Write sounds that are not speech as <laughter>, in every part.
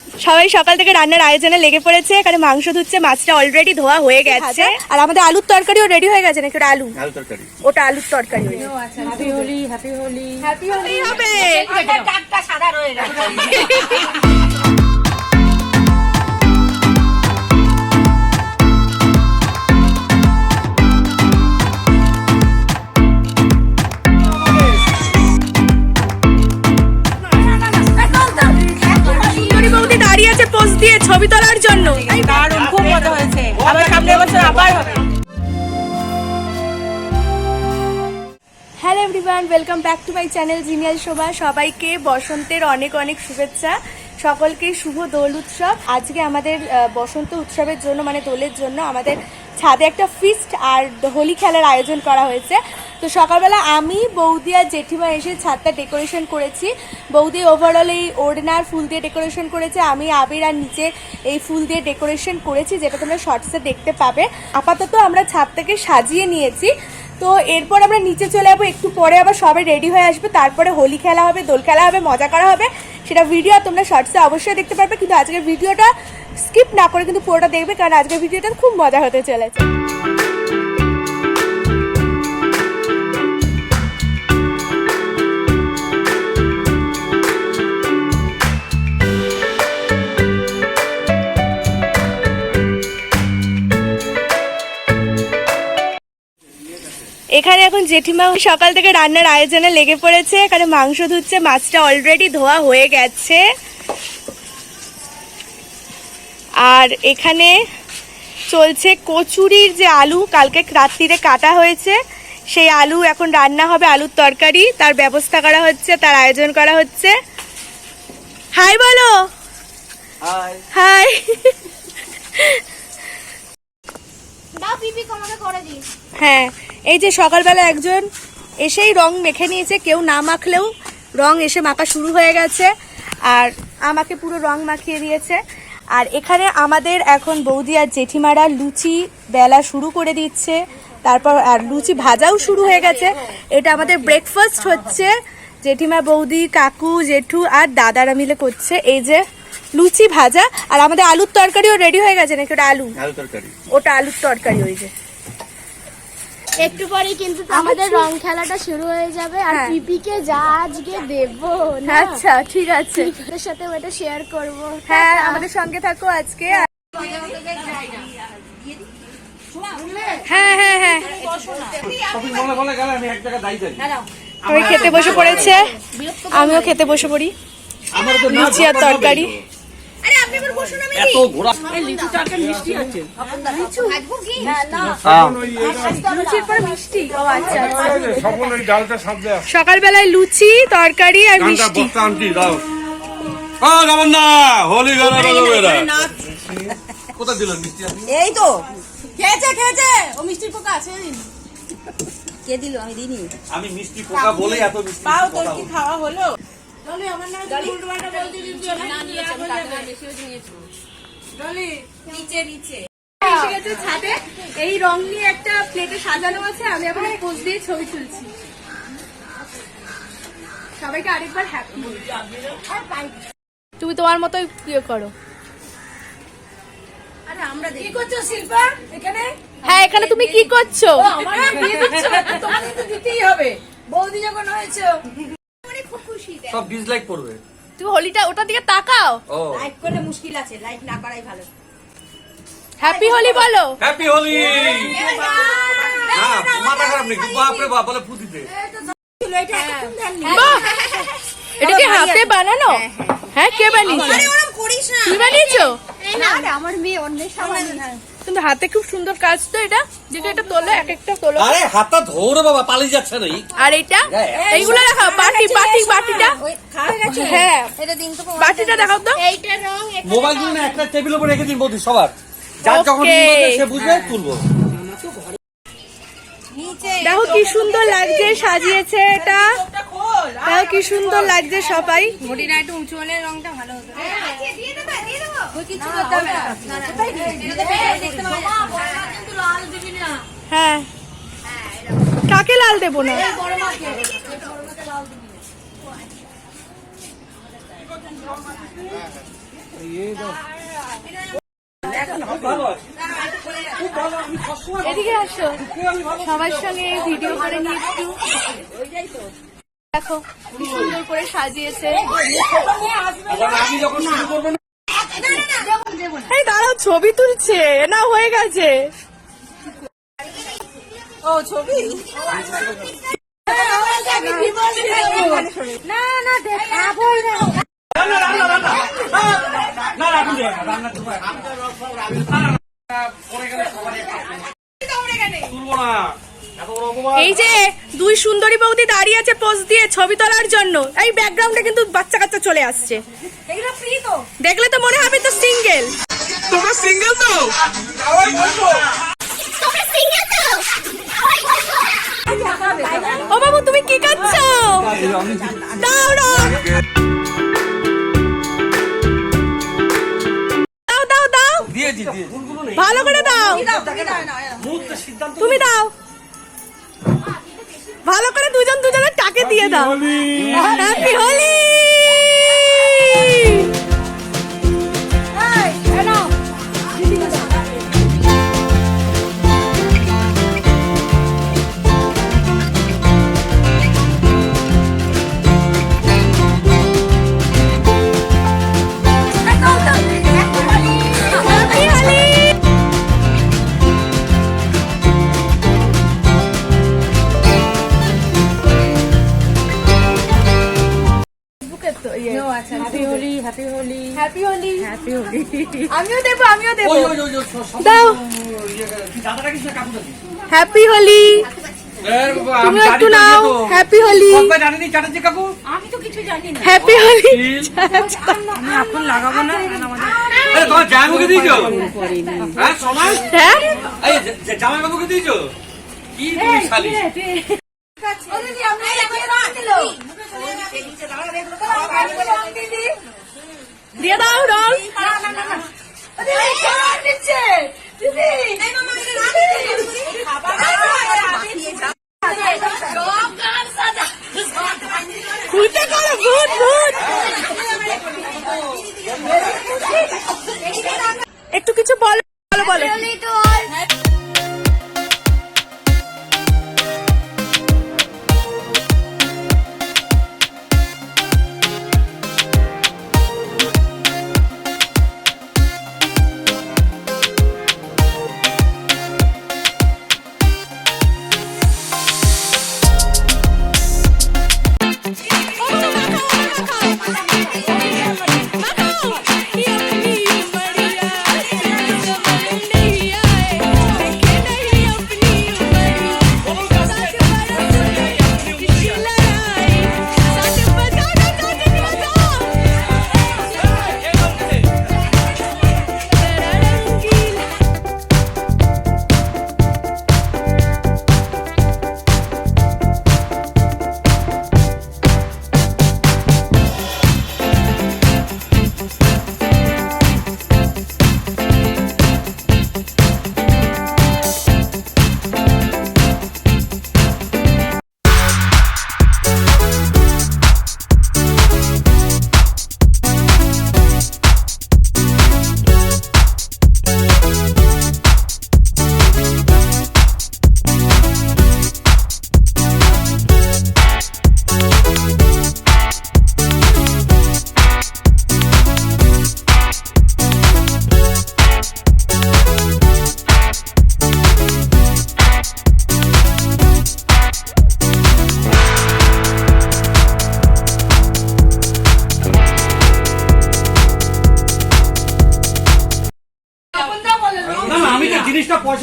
সবাই সকাল থেকে রান্নার আয়োজনে লেগে পড়েছে এখানে মাংস ধুচ্ছে মাছটা অলরেডি ধোয়া হয়ে গেছে। আর আমাদের আলুর তরকারিও রেডি হয়ে গেছে নাকি? ওটা আলু? ওটা আলুর তরকারি। Happy Holi happy Holi happy হবে। <laughs> তোলার জন্য। দারুণ খুব মজা হয়েছে। আবার সামনের বছর আবার হবে। Hello everyone welcome back to my channel জিনিয়াল শোভা সবাইকে বসন্তের অনেক অনেক শুভেচ্ছা। সকলকে শুভ দোল উৎসব। আজকে আমাদের বসন্ত উৎসবের জন্য মানে দোলের জন্য আমাদের ছাদে একটা ফিস্ট আর হোলি খেলার আয়োজন করা হয়েছে। তো সকালবেলা আমি, বৌদি আর জেঠিমা এসে ছাদটা ডেকোরেশন করেছি। বৌদি ওভারঅল এই ওড়নার ফুল দিয়ে ডেকোরেশন করেছে, আমি, আবির আর নিচে এই ফুল দিয়ে ডেকোরেশন করেছি, যেটা তোমরা শর্টসে দেখতে পাবে। আপাতত আমরা ছাদটাকে সাজিয়ে নিয়েছি। তো এরপর আমরা নিচে চলে যাব, একটু পরে আবার সবাই রেডি হয়ে আসবে। তারপরে হোলি খেলা হবে, দোল খেলা হবে, মজা করা হবে। সেটা ভিডিও তোমরা শর্টসে অবশ্যই দেখতে পারবে। কিন্তু আজকের ভিডিওটা স্কিপ না করে কিন্তু পুরোটা দেখবে, কারণ আজকের ভিডিওটা খুব মজা হতে চলেছে। এখানে এখন জেঠিমা সকাল থেকে রান্নার আয়োজনে লেগে পড়েছে। এখানে মাংস ধুচ্ছে মাছটা অলরেডি ধোয়া হয়ে গেছে। আর এখানে চলছে কচুরির যে আলু কালকে রাত্রিরে কাটা হয়েছে। সেই আলু এখন রান্না হবে আলুর তরকারি। তার ব্যবস্থা করা হচ্ছে তার আয়োজন করা হচ্ছে। হাই বলো। হাই। হাই। হ্যাঁ এই যে সকালবেলা একজন এসেই রং মেখে নিয়েছে, কেউ না মাখলেও রং এসে মাখা শুরু হয়ে গেছে, আর আমাকে পুরো রং মাখিয়ে দিয়েছে। আর এখানে আমাদের এখন বৌদি আর জেঠিমারা লুচি বেলা শুরু করে দিচ্ছে, তারপর আর লুচি ভাজাও শুরু হয়ে গেছে। এটা আমাদের ব্রেকফাস্ট হচ্ছে। জেঠিমা, বৌদি, কাকু, জেঠু আর দাদারা মিলে করছে। এই যে লুচি ভাজা আর আমাদের আলুর তরকারিও রেডি হয়ে গেছে নাকি? ওটা আলু? আলু তরকারি। ওটা আলুর তরকারি ওই যে। একটু পরেই কিন্তু আমাদের রং খেলাটা শুরু হয়ে যাবে আর হ্যাঁ। পিপিকে যা আজকে দেব আচ্ছা ঠিক আছে। পিপির সাথে ওটা শেয়ার করব। হ্যাঁ আমাদের সঙ্গে থাকো আজকে। হ্যাঁ হ্যাঁ হ্যাঁ। বলে বলে গেলে আমি খেতে বসে পড়েছে। আমিও খেতে বসে পড়ি। আমার তো না লুচি আর তরকারি। এত ঘোরা মিষ্টি আছে। লুচির পর মিষ্টি। ও আচ্ছা আচ্ছা। সকালবেলায় লুচি তরকারি আর মিষ্টি। হোলি গানা বাজাবে এরা কোথা দিলেন মিষ্টি এই তো। খেয়েছে খেয়েছে। ও মিষ্টির পোকা আছে কে দিল? আমি দিইনি। আমি মিষ্টি পোকা বলে এত মিষ্টি পাও তোর কি খাওয়া হলো? নিচে নিচে। এসে গেছে ছাদে। এই রং নিয়ে একটা প্লেটে সাজানো আছে আমি এখন পোজ দিয়ে ছবি তুলছি। সবাইকে আরেকবার হ্যাপি তুমি তোমার মতোই ইয়ে করো। আমরা কি করছ শিল্পা? এখানে? হ্যাঁ এখানে তুমি কি করছ? আমার দিচ্ছ? <laughs> তোমাদের তো দিতেই হবে। বৌদি যখন হয়েছে। সব ডিসলাইক করবে। তুমি হোলিটা ওটার দিকে তাকাও। লাইক করলে মুশকিল আছে লাইক না করাই ভালো। হ্যাপি হোলি বলো। হ্যাপি হোলি হ্যাঁ মাথা খারাপ নাকি বাপ রে বাপ বলে ফুদিতে। এটা। বাহ! এটা কি হাতে বানানো? হ্যাঁ কে বানিয়েছে? না। বানিয়েছো? না আমার মেয়ে অন্যের সামনে কিন্তু হাতে খুব সুন্দর কাজ তো এটা যেটা এটা তোলো এক একটা তোলো। আরে হাতটা ধরে বাবা পালিয়ে যাচ্ছে না আর এইটা এইগুলো দেখাও বাটি বাটি বাটিটা। খাওয়া গেছে। হ্যাঁ। এটা দিন তো বাটিটা দেখাও তো। এইটা রং এখানে মোবাইলগুলো না একটা টেবিলের উপর রেখে দিন বৌদি সবার। যার যখন সে বুঝবে তুলবো। দেখো কি সুন্দর লাগছে সাজিয়েছে এটা। দেখো কি সুন্দর লাগছে সবাই। বডিটা একটু উঁচু হলে রংটা ভালো হতো হ্যাঁ। কাকে লাল দেব না? ভিডিও করে দেখো সুন্দর করে সাজিয়েছে। এই দাঁড়াও ছবি তুলছে। না হয়ে গেছে। ও ছবি? না না দেখাবো না। এই যে দুই সুন্দরী বৌদি দাঁড়িয়ে আছে পোজ দিয়ে ছবি তোলার জন্য। এই ব্যাকগ্রাউন্ডে কিন্তু বাচ্চা কাচ্চা চলে আসছে। এগুলো ফ্রি তো। দেখলে তো মনে হবে তো সিঙ্গেল। তোমরা সিঙ্গেল তো? ও বাবু তুমি কি খাচ্ছ? দাও দাও দাও দাও। ভালো করে দাও। তুমি দাও। ভালো করে দুজন দুজনের টাকে দিয়ে দাও। Happy Holi? Happy Holi happy Holi happy happy আমিও দেবো আমিও দেবো। দাও। হ্যাপি তুমি একটু নাও। হ্যাপি হোলি জানেনি চ্যাটার্জি কাকু? আমি তো কিছু জানি না। হ্যাপি হোলি আমি এখন লাগাবো না আরে তোমার জামাইবাবুকে দিয়েছ? হ্যাঁ হ্যাঁ? জামাইবাবুকে দিয়েছ? কি তুমি শালি।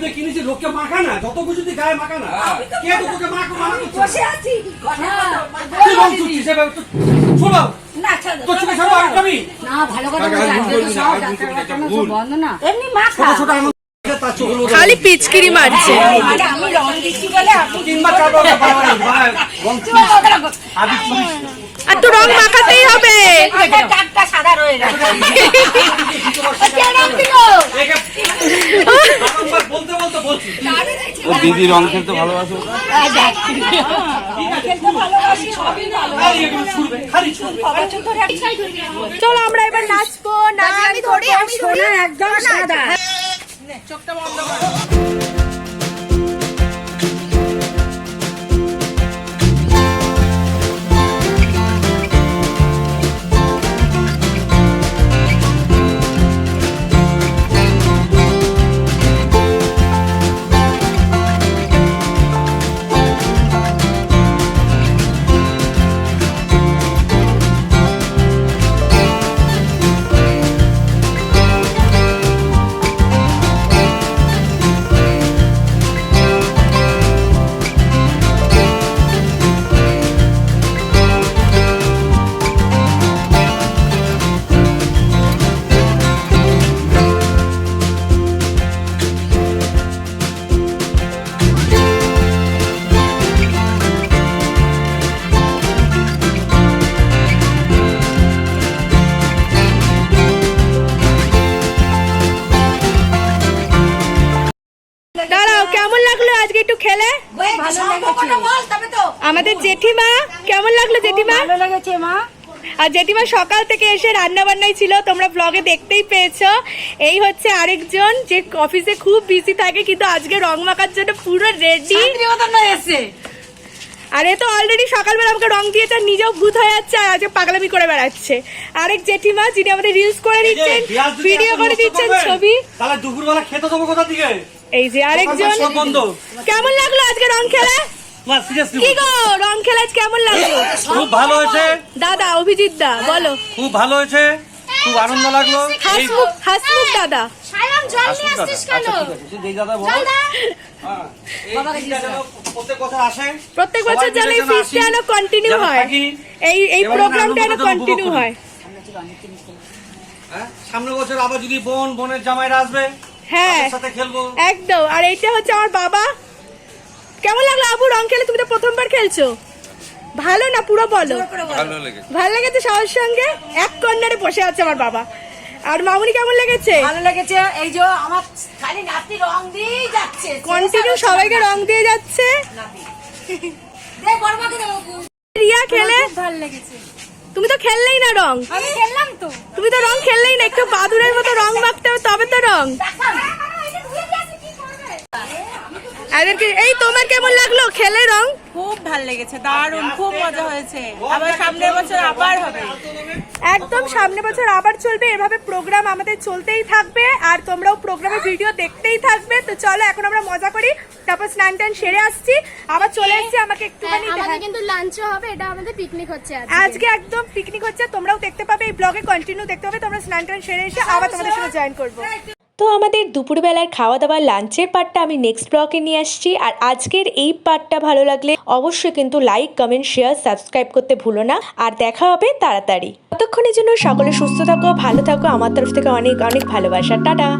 দিয়ে কিনেছি লোককে মাখা না যত কিছু তুই গায়ে মাখা না। কে তো তোকে মাখো বসে আছি তুই বল তুই তো- শোনো না চোখে সব আগে আমি না ভালো কথা তো সব বন্ধ না। এমনি মা খালি পিচকিরি মারছে। আর তো রং মাখাতেই হবে। ও দিদি রং খেলতে ভালোবাসে চলো আমরা এবার নাচবো নাচ আমি ধরি আমি ধরি। একদম সাদা। দাঁড়াও জেঠিমা কেমন লাগল জেঠিমা? ভালো লেগেছে মা। আর জেঠিমা সকাল থেকে এসে রান্না বান্নাই ছিল তোমরা ব্লগে দেখতেই পেয়েছ। এই হচ্ছে আরেকজন যে অফিসে খুব বিজি থাকে কিন্তু আজকে রং মাখার জন্য পুরো রেডি এসে? আর এ তো অলরেডি সকালবেলা আমাকে রং দিয়েছে আর নিজেও ভূত হয়ে যাচ্ছে আর আজকে পাগলামি করে বেড়াচ্ছে। আরেক জেঠিমা যিনি আমাদের রিলস করে দিচ্ছেন ভিডিও করে দিচ্ছেন ছবি। তাহলে দুপুরবেলা খেতে দেবো কোথা থেকে? এই যে আরেকজন। কেমন লাগল আজকে রং খেলা? সিরিয়াসলি কি গো রং খেলা আজ কেমন লাগল? খুব ভালো হয়েছে। দাদা অভিজিৎ দা বলো। খুব ভালো হয়েছে খুব আনন্দ লাগল। হাসমুখ হাসমুখ দাদা। সায়ন জল নিয়ে আসছিস কেন? আচ্ছা দাদা বলো। হ্যাঁ, প্রত্যেক বছর আসে প্রত্যেক বছর সবাই যেন এই ফিস্টটা যেন কন্টিনিউ হয়। এই এই প্রোগ্রামটা যেন কন্টিনিউ হয়। হ্যাঁ, সামনের বছর আবার যদি বোন বোনের জামাইরা আসবে হ্যাঁ সাথে খেলব। একদম। আর এইটা হচ্ছে আমার বাবা। কেমন লাগল আবু? রং খেলে তুমি তো প্রথমবার খেলছো। ভালো না? পুরো বলো। ভালো লেগেছে। ভালো সবার সঙ্গে? এক কর্নারে বসে আছে আমার বাবা। আর মামুনি কেমন লেগেছে? ভালো লেগেছে। এই যে আমার খালি নাতি রং দিয়েই যাচ্ছে। কন্টিনিউ সবাইকে রং দিয়ে যাচ্ছে। রিয়া খেলে? ভালো লেগেছে। তুমি তো খেললেই না রং। আমি খেললাম তো। তুমি তো রং খেললেই না। একটু বাদুরের মতো রং মাখতে হবে তবে তো রং। এদেরকে এই তোমার কেমন লাগল? খেলে রং? খুব ভালো লেগেছে দারুণ খুব মজা হয়েছে। আবার সামনের বছর আবার হবে। একদম সামনে বছর আবার চলবে এভাবে প্রোগ্রাম আমাদের চলতেই থাকবে আর তোমরাও প্রোগ্রামের ভিডিও দেখতেই থাকবে। তো চলো এখন আমরা মজা করি। তারপর স্নান টান সেরে আসছি। আবার চলে এসেছি আমাকে একটুখানি আমাদের কিন্তু লাঞ্চও হবে এটা আমাদের পিকনিক হচ্ছে আজকে। আজকে একদম পিকনিক হচ্ছে তোমরাও দেখতে পাবে এই ব্লগে কন্টিনিউ দেখতে পাবে তোমরা স্নান টান সেরে এসে আবার তোমাদের সাথে জয়েন করব। তো আমাদের দুপুরবেলার খাওয়া দাওয়া লাঞ্চের পার্টটা আমি নেক্সট ব্লকে নিয়ে আসছি। আর আজকের এই পার্টটা ভালো লাগলে অবশ্যই কিন্তু লাইক কমেন্ট শেয়ার সাবস্ক্রাইব করতে ভুলো না। আর দেখা হবে তাড়াতাড়ি। ততক্ষণের জন্য সকলে সুস্থ থাকো, ভালো থাকো। আমার তরফ থেকে অনেক অনেক ভালোবাসা। টাটা!